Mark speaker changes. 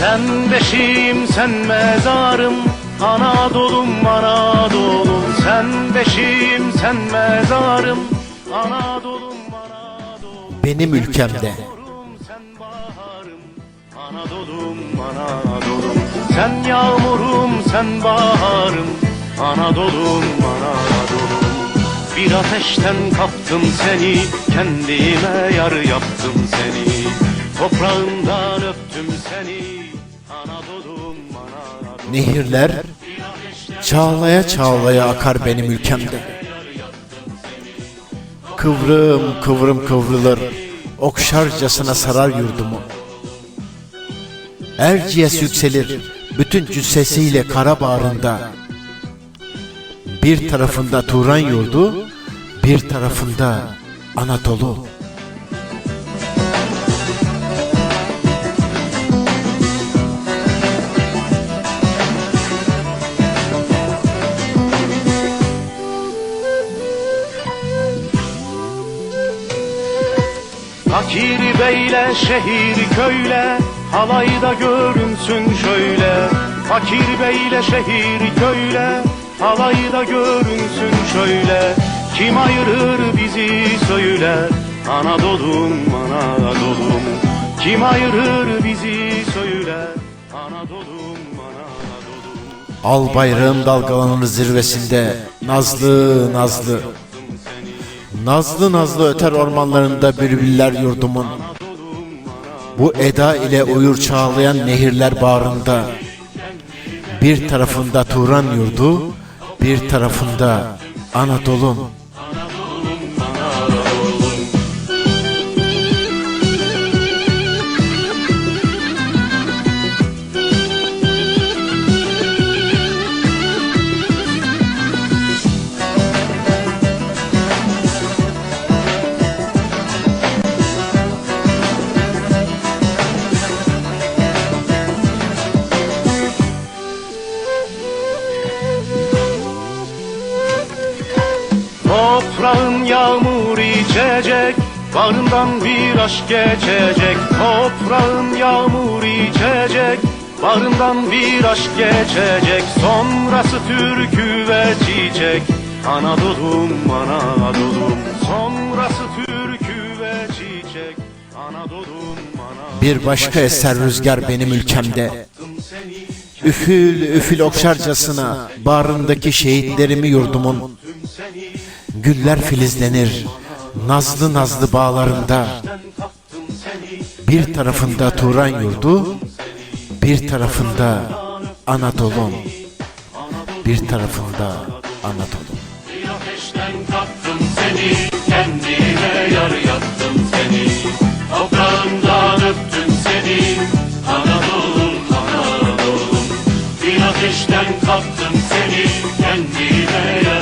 Speaker 1: Sen beşiğim sen mezarım Anadolu'm Anadolu'm. Sen beşiğim sen mezarım Anadolu'm Anadolu'm.
Speaker 2: Benim ülkemde.
Speaker 1: Sen baharım Anadolu'm Anadolu'm. Sen yağmurum sen baharım Anadolu'm Anadolu'm. Bir ateşten kaptım seni Kendime yar yaptım seni Toprağından öptüm seni Anadolu'm Anadolu'm
Speaker 2: Nehirler çağlaya çağlaya akar benim ülkemde. Kıvrım kıvrım kıvrılır, okşarcasına sarar yurdumu. Erciyes yükselir, bütün cüssesiyle kara bağrında. Bir tarafında Turan yurdu, bir tarafında Anadolu.
Speaker 1: Fakir beyle şehir köyle Halayda görünsün şöyle. Fakir beyle şehir köyle Halayda görünsün şöyle. Kim ayırır bizi söyler Anadolu'm Anadolu'm. Kim ayırır bizi söyler Anadolu'm Anadolu'm.
Speaker 2: Al bayrağım dalgalanır zirvesinde, nazlı nazlı. Nazlı nazlı öter ormanlarında bülbüller yurdumun. Bu eda ile uyur çağlayan nehirler bağrında. Bir tarafında Turan yurdu, bir tarafında Anadolu'm.
Speaker 1: Toprağın yağmur içecek Bağrından bir aşk geçecek Toprağın yağmur içecek Bağrından bir aşk geçecek Sonrası türkü ve çiçek Anadolu'm Anadolu'm Sonrası türkü ve çiçek Anadolu'm Anadolu'm
Speaker 2: Bir başka eser rüzgar benim ülkemde. Üfül üfül okşarcasına bağrındaki şehitlerimi yurdumun. Güller filizlenir nazlı nazlı bağlarında. Bir tarafında Turan yurdu, bir tarafında Anadolu'm. Bir tarafında Anadolu'm.
Speaker 1: Ateşten kaptım seni, kendime yar yaptım seni. Toprağımdan öptüm seni, Anadolu'm, Anadolu'm. Bir ateşten kaptım seni, kendime yar